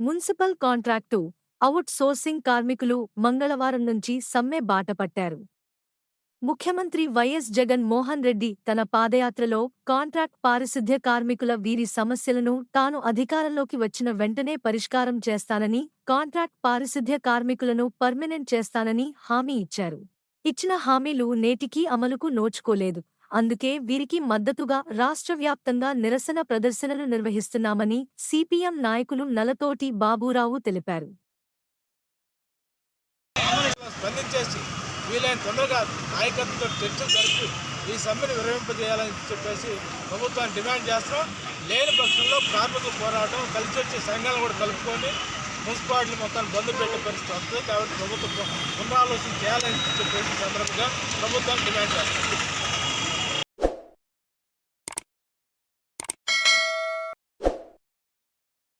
Municipal contract out sourcing కార్మికులు మంగళవారం నుంచి సమ్మె బాటపట్టారు ముఖ్యమంత్రి వైఎస్ జగన్ మోహన్ రెడ్డి తన పాదయాత్రలో కాంట్రాక్ట్ పారిశుద్ధ్య కార్మికుల వీరి సమస్యలను తాను అధికారంలోకి వచ్చిన వెంటనే పరిష్కారం చేస్తానని కాంట్రాక్ట్ పారిశుద్ధ్య కార్మికులను పర్మనెంట్ చేస్తానని హామీ ఇచ్చారు. ఇచ్చిన హామీలు నేటికీ అమలుకు నోచుకోలేదు. అందుకే వీరికి మద్దతుగా రాష్ట్ర వ్యాప్తంగా నిరసన ప్రదర్శనలు నిర్వహిస్తున్నామని సిపిఎం నాయకులు నలతోటి బాబూరావు తెలిపారు. స్పందించేసి వీలైన తొందరగా నాయకత్వంతో చర్చలు జరిపి ఈ సమ్మెను విరమింపజేయాలని చెప్పేసి ప్రభుత్వాన్ని డిమాండ్ చేస్తున్నాం. లేని పక్షంలో కార్మికుల పోరాటం కలిసి వచ్చే సంఘాలను కూడా కలుపుకొని మున్సిపాలిటీ మొత్తాన్ని బంద్ పెట్టే పరిస్థితి వస్తుంది. కాబట్టి ప్రభుత్వం పునరాలోచన చేయాలని చెప్పేసి సందర్భంగా ప్రభుత్వాన్ని డిమాండ్ చేస్తుంది